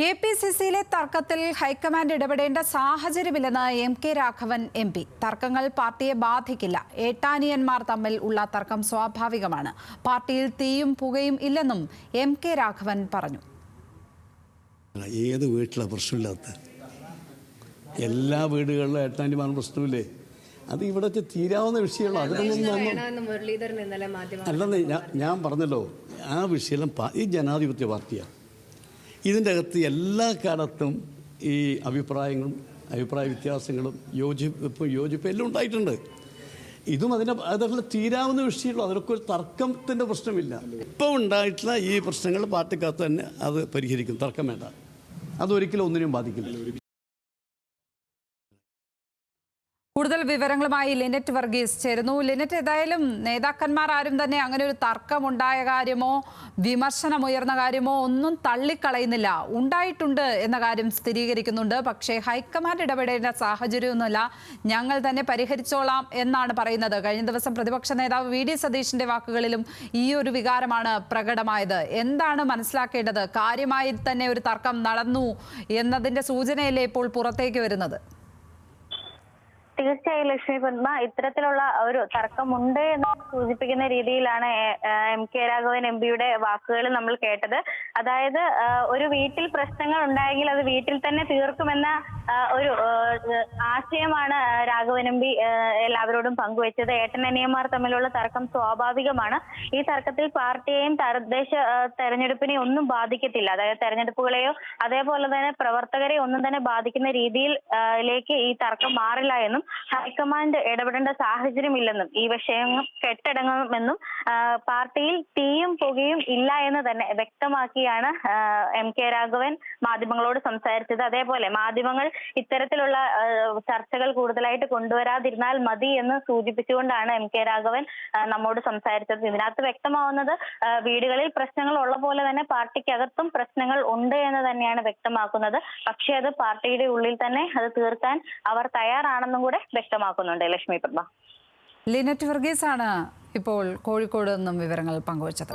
K P C സിയിലെ തർക്കത്തിൽ high command ഇടപെടേണ്ട സാഹചര്യമില്ലെന്ന് M K Raghavan M P. തർക്കങ്ങൾ പാർട്ടിയെ ബാധിക്കില്ല. ഏട്ടാനിയന്മാർ തമ്മിൽ ഉള്ള തർക്കം സ്വാഭാവികമാണ്. പാർട്ടിയിൽ തീയും പുകയും ഇല്ലെന്നും എം കെ രാഘവൻ പറഞ്ഞു. ഏത് വീട്ടിലാണ് പ്രശ്നമില്ലാത്ത എല്ലാ വീടുകളിലും ഏട്ടാനിമാർ പ്രശ്നമില്ലേ? അത് ഇവിടത്തെ തീരാവുന്ന വിഷയമുള്ളൂ അതിനൊന്നും അല്ലെന്ന് ഞാൻ പറഞ്ഞല്ലോ ആ വിഷയം ഈ ജനാധിപത്യ പാർട്ടിയാണ് ഇതിന്റെ അകത്ത് എല്ലാ കാലത്തും ഈ അഭിപ്രായങ്ങളും അഭിപ്രായ വ്യത്യാസങ്ങളും യോജിപ്പ് യോജിപ്പ് എല്ലാം ഉണ്ടായിട്ടുണ്ട്. ഇതും അതിനെ അതൊക്കെ തീരാവുന്ന വിഷയമുള്ളൂ. അതിനൊക്കെ ഒരു തർക്കത്തിന്റെ പ്രശ്നമില്ല. ഇപ്പോൾ ഉണ്ടായിട്ടുള്ള ഈ പ്രശ്നങ്ങൾ പാർട്ടിക്കകത്ത് തന്നെ അത് പരിഹരിക്കും. തർക്കം വേണ്ട. അതൊരിക്കലും ഒന്നിനെയും ബാധിക്കില്ല. കൂടുതൽ വിവരങ്ങളുമായി ലിനറ്റ് വർഗീസ് ചേരുന്നു. ലിനറ്റ് ഏതായാലും നേതാക്കന്മാർ ആരും തന്നെ അങ്ങനെ ഒരു തർക്കമുണ്ടായ കാര്യമോ വിമർശനമുയർന്ന കാര്യമോ ഒന്നും തള്ളിക്കളയുന്നില്ല. ഉണ്ടായിട്ടുണ്ട് എന്ന കാര്യം സ്ഥിരീകരിക്കുന്നുണ്ട്. പക്ഷേ ഹൈക്കമാൻഡ് ഇടപെടേണ്ട സാഹചര്യമൊന്നുമില്ല. ഞങ്ങൾ തന്നെ പരിഹരിച്ചോളാം എന്നാണ് പറയുന്നത്. കഴിഞ്ഞ ദിവസം പ്രതിപക്ഷ നേതാവ് വി ഡി സതീഷിന്റെ വാക്കുകളിലും ഈ ഒരു വികാരമാണ് പ്രകടമായത്. എന്താണ് മനസ്സിലാക്കേണ്ടത്? കാര്യമായി തന്നെ ഒരു തർക്കം നടന്നു എന്നതിന്റെ സൂചനയല്ലേ ഇപ്പോൾ പുറത്തേക്ക് വരുന്നത്? തീർച്ചയായും ലക്ഷ്മി പത്മ ഇത്തരത്തിലുള്ള ഒരു തർക്കമുണ്ട് എന്ന് സൂചിപ്പിക്കുന്ന രീതിയിലാണ് എം കെ രാഘവൻ എം പിയുടെ വാക്കുകൾ നമ്മൾ കേട്ടത്. അതായത് ഒരു വീട്ടിൽ പ്രശ്നങ്ങൾ ഉണ്ടായെങ്കിൽ അത് വീട്ടിൽ തന്നെ തീർക്കുമെന്ന ഒരു ആശയമാണ് രാഘവനമ്പി എല്ലാവരോടും പങ്കുവച്ചത്. ഏട്ടനനിയന്മാർ തമ്മിലുള്ള തർക്കം സ്വാഭാവികമാണ്. ഈ തർക്കത്തിൽ പാർട്ടിയെയും തദ്ദേശ തെരഞ്ഞെടുപ്പിനെയും ഒന്നും ബാധിക്കത്തില്ല. അതായത് തെരഞ്ഞെടുപ്പുകളെയോ അതേപോലെ തന്നെ പ്രവർത്തകരെ ഒന്നും തന്നെ ബാധിക്കുന്ന രീതിയിലേക്ക് ഈ തർക്കം മാറില്ല എന്നും ഹൈക്കമാൻഡ് ഇടപെടേണ്ട സാഹചര്യമില്ലെന്നും ഈ വിഷയം കെട്ടടങ്ങുമെന്നും പാർട്ടിയിൽ തീയും പുകയും ഇല്ല എന്ന് തന്നെ വ്യക്തമാക്കിയാണ് എം കെ രാഘവൻ മാധ്യമങ്ങളോട് സംസാരിച്ചത്. അതേപോലെ മാധ്യമങ്ങൾ ഇത്തരത്തിലുള്ള ചർച്ചകൾ കൂടുതലായിട്ട് കൊണ്ടുവരാതിരുന്നാൽ മതി എന്ന് സൂചിപ്പിച്ചുകൊണ്ടാണ് എം കെ രാഘവൻ നമ്മോട് സംസാരിച്ചത്. ഇതിനകത്ത് വ്യക്തമാവുന്നത് വീടുകളിൽ പ്രശ്നങ്ങൾ ഉള്ള പോലെ തന്നെ പാർട്ടിക്കകത്തും പ്രശ്നങ്ങൾ ഉണ്ട് എന്ന് തന്നെയാണ് വ്യക്തമാക്കുന്നത്. പക്ഷേ അത് പാർട്ടിയുടെ ഉള്ളിൽ തന്നെ അത് തീർക്കാൻ അവർ തയ്യാറാണെന്നും കൂടെ വ്യക്തമാക്കുന്നുണ്ട് ലക്ഷ്മി പ്രഭ. ലിനറ്റ് ആണ് ഇപ്പോൾ കോഴിക്കോട് നിന്നും വിവരങ്ങൾ പങ്കുവച്ചത്.